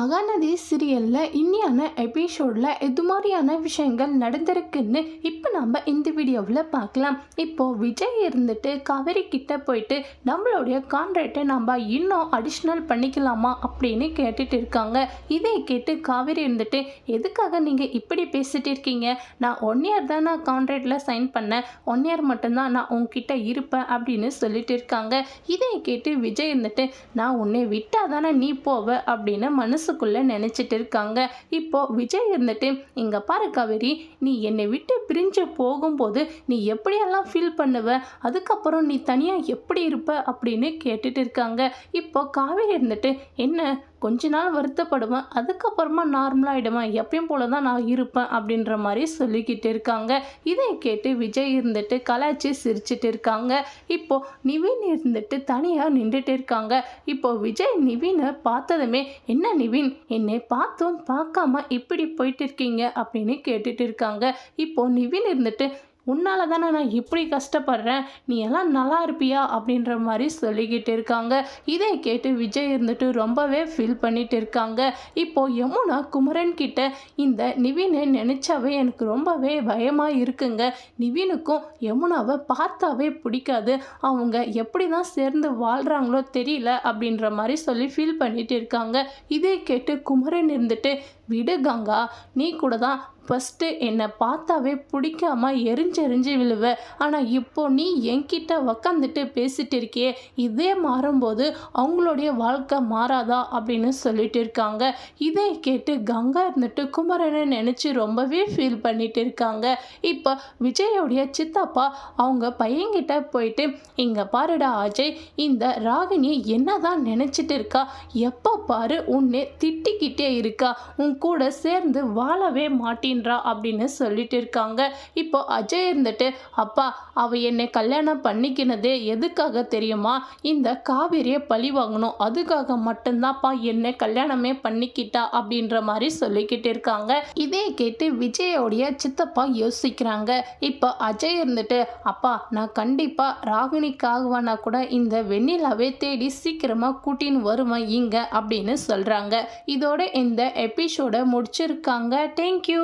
மகாநதி சீரியலில் இன்னியான எபிசோடில் எது மாதிரியான விஷயங்கள் நடந்திருக்குன்னு இப்போ நம்ம இந்த வீடியோவில் பார்க்கலாம். இப்போது விஜய் இருந்துட்டு காவேரி கிட்ட போயிட்டு நம்மளுடைய கான்ட்ராக்டை நம்ம இன்னும் அடிஷ்னல் பண்ணிக்கலாமா அப்படின்னு கேட்டுட்டு இருக்காங்க. இதை கேட்டு காவேரி இருந்துட்டு எதுக்காக நீங்கள் இப்படி பேசிட்டு இருக்கீங்க? நான் ஒன் இயர் தான் நான் கான்ட்ராக்டில் சைன் பண்ணேன். ஒன் இயர் மட்டும்தான் நான் உங்ககிட்ட இருப்பேன் அப்படின்னு சொல்லிட்டு இருக்காங்க. இதை கேட்டு விஜய் இருந்துட்டு நான் உன்னை விட்டால் தானே நீ போவ? அப்படின்னு மனசுக்குள்ளே நினச்சிட்டு இருக்காங்க. இப்போ விஜய் இருந்துட்டு இங்கே பாரு காவேரி நீ என்னை விட்டு பிரிஞ்சு போகும்போது நீ எப்படியெல்லாம் ஃபீல் பண்ணுவ? அதுக்கப்புறம் நீ தனியாக எப்படி இருப்ப? அப்படின்னு கேட்டுட்டு இருக்காங்க. இப்போ காவேரி இருந்துட்டு என்ன கொஞ்ச நாள் வருத்தப்படுவேன் அதுக்கப்புறமா நார்மலாகிடுவேன் எப்பயும் போல தான் நான் இருப்பேன் அப்படின்ற மாதிரி சொல்லிக்கிட்டு இருக்காங்க. இதை கேட்டு விஜய் இருந்துட்டு கலாய்ச்சி சிரிச்சிட்டு இருக்காங்க. இப்போ நிவின் இருந்துட்டு தனியாக நின்றுட்டு இருக்காங்க. இப்போ விஜய் நிவினை பார்த்ததுமே என்ன நிவின் என்னை பார்த்தும் பார்க்காம இப்படி போயிட்டு இருக்கீங்க? அப்படின்னு கேட்டுட்டு இருக்காங்க. இப்போ நிவின் இருந்துட்டு உன்னால தானே நான் இப்படி கஷ்டப்படுறேன்? நீ எல்லாம் நல்லா இருப்பியா? அப்படின்ற மாதிரி சொல்லிக்கிட்டு இருக்காங்க. இதை கேட்டு விஜய் இருந்துட்டு ரொம்பவே ஃபீல் பண்ணிட்டு இருக்காங்க. இப்போ யமுனா குமரன் கிட்ட இந்த நிவினை நினைச்சாவே எனக்கு ரொம்பவே பயமாக இருக்குங்க. நிவினுக்கும் யமுனாவை பார்த்தாவே பிடிக்காது. அவங்க எப்படி தான் சேர்ந்து வாழ்கிறாங்களோ தெரியல அப்படின்ற மாதிரி சொல்லி ஃபீல் பண்ணிட்டு இருக்காங்க. இதை கேட்டு குமரன் இருந்துட்டு விடு கங்கா நீ கூட தான் ஃபஸ்ட்டு என்னை பார்த்தாவே பிடிக்காம எரிஞ்செறிஞ்சு விழுவ. ஆனால் இப்போ நீ என்கிட்ட உக்காந்துட்டு பேசிட்டு இருக்கியே இதே மாறும்போது அவங்களுடைய வாழ்க்கை மாறாதா அப்படின்னு சொல்லிட்டு இருக்காங்க. இதை கேட்டு கங்கா இருந்துட்டு குமரனை நினச்சி ரொம்பவே ஃபீல் பண்ணிட்டு இருக்காங்க. இப்போ விஜயோடைய சித்தப்பா அவங்க பையன்கிட்ட போயிட்டு இங்கே பாருடா அஜய் இந்த ராகினி என்னதான் நினச்சிட்டு இருக்கா? எப்போ பாரு உன்னை திட்டிக்கிட்டே இருக்கா. உன் கூட சேர்ந்து வாழவே மாட்டேன்றா அப்படின்னு சொல்லிட்டு இருக்காங்க. இப்போ அஜய் இருந்துட்டு அப்பா அவ என்னை கல்யாணம் பண்ணிக்கினதே எதுக்காக தெரியுமா? இந்த காவேரியை பழி வாங்கணும். அதுக்காக மட்டும்தான்ப்பா என்னை கல்யாணமே பண்ணிக்கிட்டா அப்படின்ற மாதிரி சொல்லிக்கிட்டு இருக்காங்க. இதே கேட்டு விஜயோடைய சித்தப்பா யோசிக்கிறாங்க. இப்போ அஜய் இருந்துட்டு அப்பா நான் கண்டிப்பாக ராகினிக்காகவானா கூட இந்த வெண்ணிலாவே தேடி சீக்கிரமாக கூட்டின்னு வருவேன் இங்கே அப்படின்னு சொல்கிறாங்க இதோட இந்த எபிசோட முடிச்சிருக்காங்க. தேங்க்யூ